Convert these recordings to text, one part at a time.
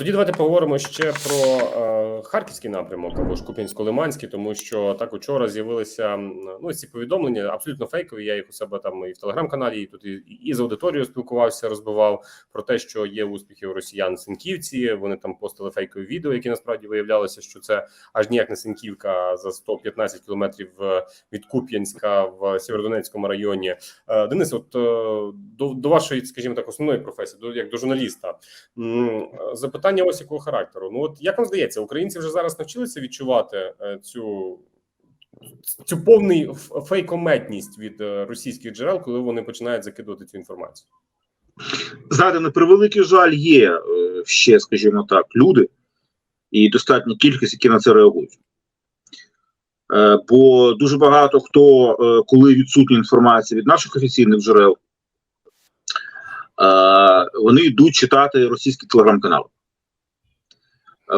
Тоді давайте поговоримо ще про е, харківський напрямок або ж Куп'янсько-Лиманський, тому що так учора з'явилися ну ці повідомлення абсолютно фейкові. Я їх у себе там і в телеграм-каналі, і тут і, і з аудиторією спілкувався, розбивав про те, що є успіхи у росіян Синківці. Вони там постили фейкові відео, які насправді виявлялося, що це аж ніяк не Синківка за 115 кілометрів е, від Куп'янська в Сєвєродонецькому районі. Е, Денис, от е, до, до вашої, скажімо так, основної професії, до як до журналіста. М, Запитання ось якого характеру. Ну от як вам здається, українці вже зараз навчилися відчувати е, цю цю повний фейкометність від е, російських джерел, коли вони починають закидувати цю інформацію? Знаєте, на превеликий жаль, є е, ще, скажімо так, люди і достатня кількість, які на це реагують. Бо дуже багато хто, коли відсутня інформація від наших офіційних джерел, вони йдуть читати російські телеграм-канали,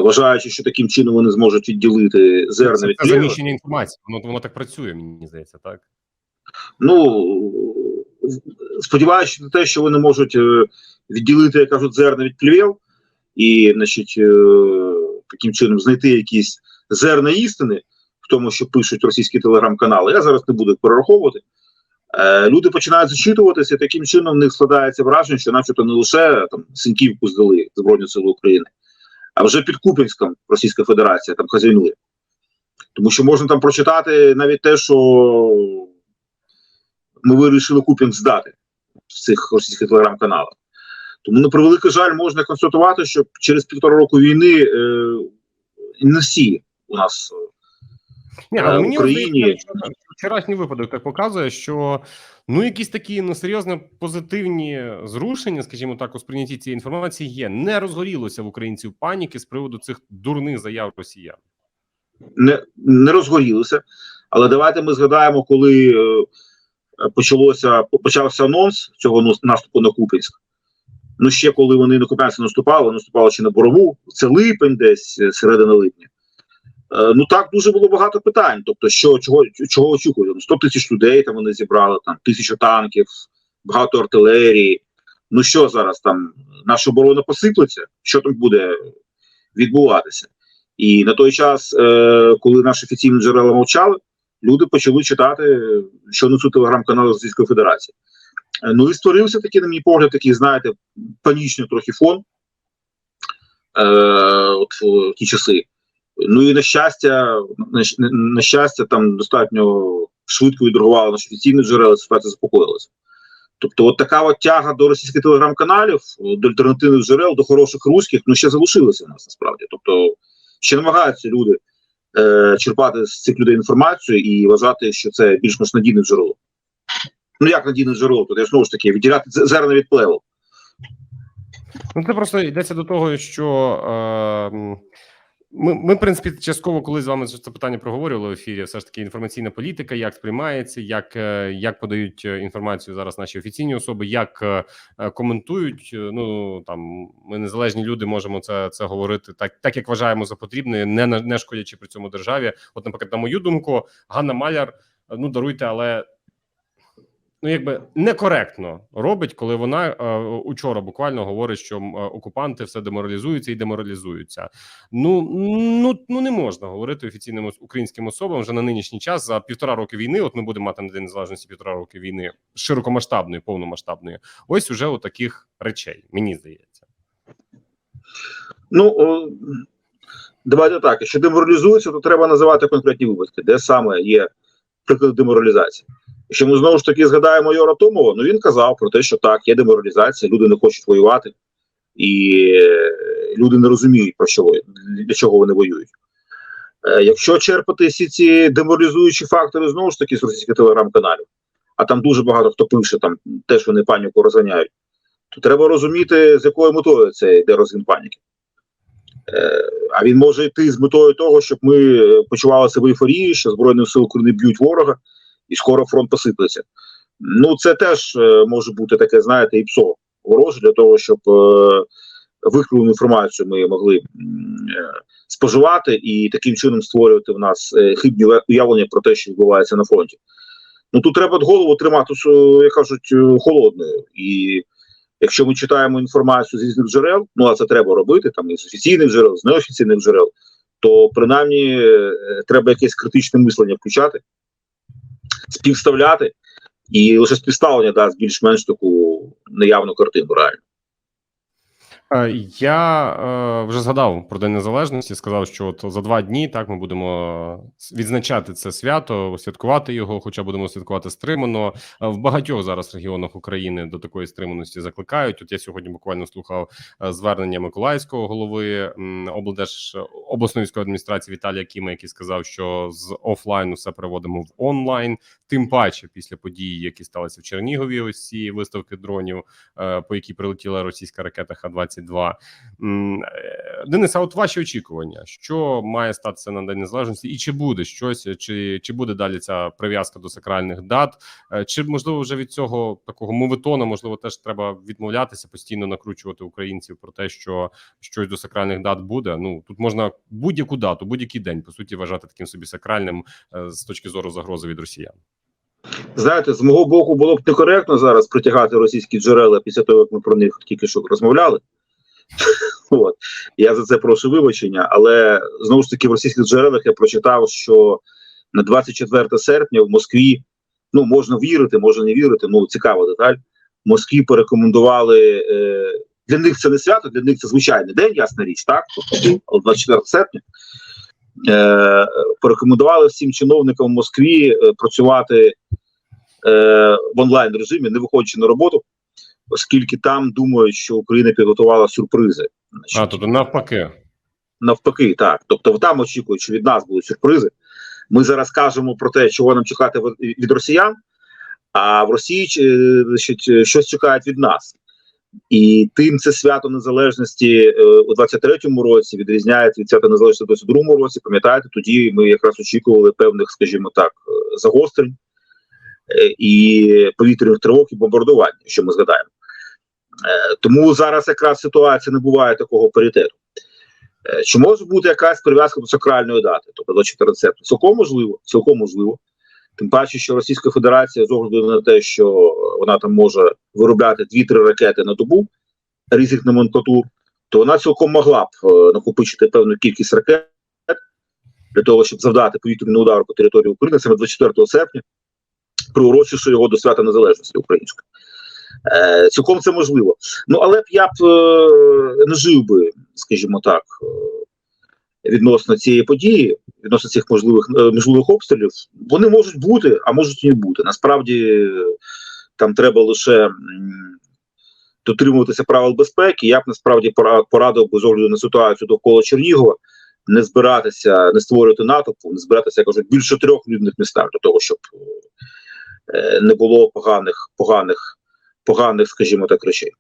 вважаючи, що таким чином вони зможуть відділити зерна від заміщення інформації. Воно воно так працює, мені здається, так. Ну сподіваюся на те, що вони можуть е, відділити, як кажуть, зерна від плівел, і, значить, е, таким чином знайти якісь зерна істини в тому, що пишуть російські телеграм-канали. Я зараз не буду перераховувати. Е, Люди починають зачитуватися, і таким чином в них складається враження, що, начебто, не лише там Синьківку здали Збройні Сили України, а вже під Купінськом Російська Федерація там хазяйнує. Тому що можна там прочитати навіть те, що ми вирішили Купінг здати в цих російських телеграм-каналах. Тому, на превеликий жаль, можна констатувати, що через півтора року війни е, не всі у нас Ні, Е, але мені Україні- вчорашній випадок так показує, що ну якісь такі ну серйозно позитивні зрушення, скажімо так, у сприйнятті цієї інформації є. Не розгорілося в українців паніки з приводу цих дурних заяв росіян. не, не розгорілися. Але давайте ми згадаємо, коли е, почалося почався анонс цього наступу на Купінськ. Ну, ще коли вони на Куп'янськ наступали, наступали ще на Борову, це липень, десь е, середина липня. Е, ну так дуже було багато питань. Тобто, що чого чого очікувати? 100 тисяч людей там вони зібрали, там тисячу танків, багато артилерії. Ну що зараз там наша оборона посиплеться? Що там буде відбуватися? І на той час, е, коли наші офіційні джерела мовчали, люди почали читати, що несуть телеграм-канали Російської Федерації. Е, Ну і створився такий, на мій погляд, такий, знаєте, панічний трохи фон е, от в ті часи. Ну і на щастя, на, щастя, там достатньо швидко відреагували наші офіційні джерела, ситуація заспокоїлася. Тобто, от така от тяга до російських телеграм-каналів, до альтернативних джерел, до хороших руських, ну ще залишилася у нас насправді. Тобто, ще намагаються люди е, черпати з цих людей інформацію і вважати, що це більш-менш надійне джерело. Ну як надійне джерело? Тут я знову ж таки відділяти зерна від плевел. Ну, це просто йдеться до того, що е, ми, ми, в принципі, частково, коли з вами це питання проговорювали в ефірі, все ж таки інформаційна політика, як сприймається, як, е, як подають е, інформацію зараз наші офіційні особи, як е, коментують. Ну там ми незалежні люди можемо це, це говорити так, так як вважаємо за потрібне, не не шкодячи при цьому державі. От, наприклад, на мою думку, Ганна Маляр, ну даруйте, але ну якби некоректно робить, коли вона е, учора буквально говорить, що е, окупанти все деморалізуються і деморалізуються. Ну ну ну не можна говорити офіційним українським особам вже на нинішній час за півтора роки війни. От ми будемо мати на день незалежності півтора роки війни широкомасштабної, повномасштабної. Ось уже у таких речей. Мені здається. Ну о, давайте так. Якщо деморалізується, то треба називати конкретні випадки, де саме є приклад деморалізації. Якщо ми знову ж таки згадаємо майора Томова, ну він казав про те, що так, є деморалізація, люди не хочуть воювати, і е, люди не розуміють, про що для чого вони воюють. Е, Якщо черпати всі ці деморалізуючі фактори знову ж таки з російських телеграм-каналів, а там дуже багато хто пише, там теж вони паніку розганяють, то треба розуміти, з якою метою це йде розгін паніки. Е, А він може йти з метою того, щоб ми почували себе в ейфорії, що Збройні сили України б'ють ворога, і скоро фронт посиплеться. Ну, це теж е, може бути таке, знаєте, і псо вороже для того, щоб е, викривлену інформацію ми могли е, споживати і таким чином створювати в нас хибні уявлення про те, що відбувається на фронті. Ну тут треба голову тримати, як кажуть, холодною і якщо ми читаємо інформацію з різних джерел, ну а це треба робити там із офіційних джерел, з неофіційних джерел, то принаймні треба якесь критичне мислення включати, співставляти, і лише співставлення дасть більш-менш таку наявну картину реально. Е, Я е, вже згадав про День Незалежності. Сказав, що от за два дні так ми будемо відзначати це свято, святкувати його, хоча будемо святкувати стримано. Е, В багатьох зараз регіонах України до такої стриманості закликають. От я сьогодні буквально слухав е, звернення Миколаївського голови м, облдерж обласної адміністрації Віталія Кіма, який сказав, що з офлайну все переводимо в онлайн. Тим паче після подій, які сталися в Чернігові, ось ці виставки дронів, е, по якій прилетіла російська ракета Х-22. М, е, Денис, а от ваші очікування, що має статися на День Незалежності, і чи буде щось, чи, чи буде далі ця прив'язка до сакральних дат, Е, чи можливо вже від цього такого моветона, можливо, теж треба відмовлятися, постійно накручувати українців про те, що щось до сакральних дат буде. Ну тут можна будь-яку дату, будь-який день по суті вважати таким собі сакральним е, з точки зору загрози від росіян. Знаєте, з мого боку було б некоректно зараз притягати російські джерела після того, як ми про них тільки що розмовляли. От. Я за це прошу вибачення, але знову ж таки в російських джерелах я прочитав, що на 24 серпня в Москві, ну можна вірити, можна не вірити, ну цікава деталь. В Москві порекомендували е, для них це не свято, для них це звичайний день, ясна річ, так? Але 24 серпня. Е, порекомендували всім чиновникам в Москві е, працювати е, в онлайн режимі, не виходячи на роботу, оскільки там думають, що Україна підготувала сюрпризи. Значить, А тобто навпаки, навпаки, так. Тобто, там очікують, що від нас будуть сюрпризи. Ми зараз кажемо про те, чого нам чекати від- росіян, а в Росії значить, щось чекають від нас. І тим це свято незалежності е, у 23-му році відрізняється від свята незалежності у 22-му році. Пам'ятаєте, тоді ми якраз очікували певних, скажімо так, е, загострень і повітряних тривог і бомбардувань, що ми згадаємо. Е, Тому зараз якраз ситуація не буває такого паритету. Е, Чи може бути якась прив'язка до сакральної дати, тобто до 14 серпня? Цілком можливо, цілком можливо. Тим паче, що Російська Федерація з огляду на те, що вона там може виробляти 2-3 ракети на добу різних номенклатур, то вона цілком могла б е, накопичити певну кількість ракет для того, щоб завдати повітряний удар по території України саме 24 серпня, приурочивши його до свята незалежності української. Е, цілком це можливо. Ну але б я б е, не жив би, скажімо так, е, відносно цієї події, відносно цих можливих е, можливих обстрілів. Вони можуть бути, а можуть і не бути. Насправді там треба лише дотримуватися правил безпеки. Я б насправді порадив би з огляду на ситуацію довкола Чернігова. Не збиратися, не створювати натовпу, не збиратися, я кажу, більше трьох рівних містах для того, щоб е, не було поганих, поганих, поганих, скажімо так, речей.